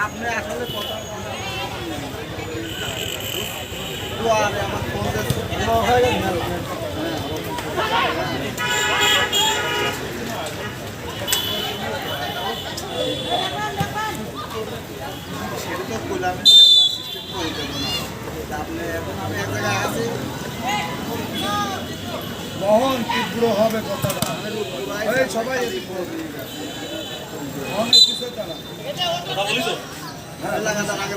আপনি আসলে কথা আমার ফোন হ্যাঁ, হয়ে গেল Gracias. কখন তীব্র হবে কথাটা। সবাই। অনেক কিছু তারা। আগে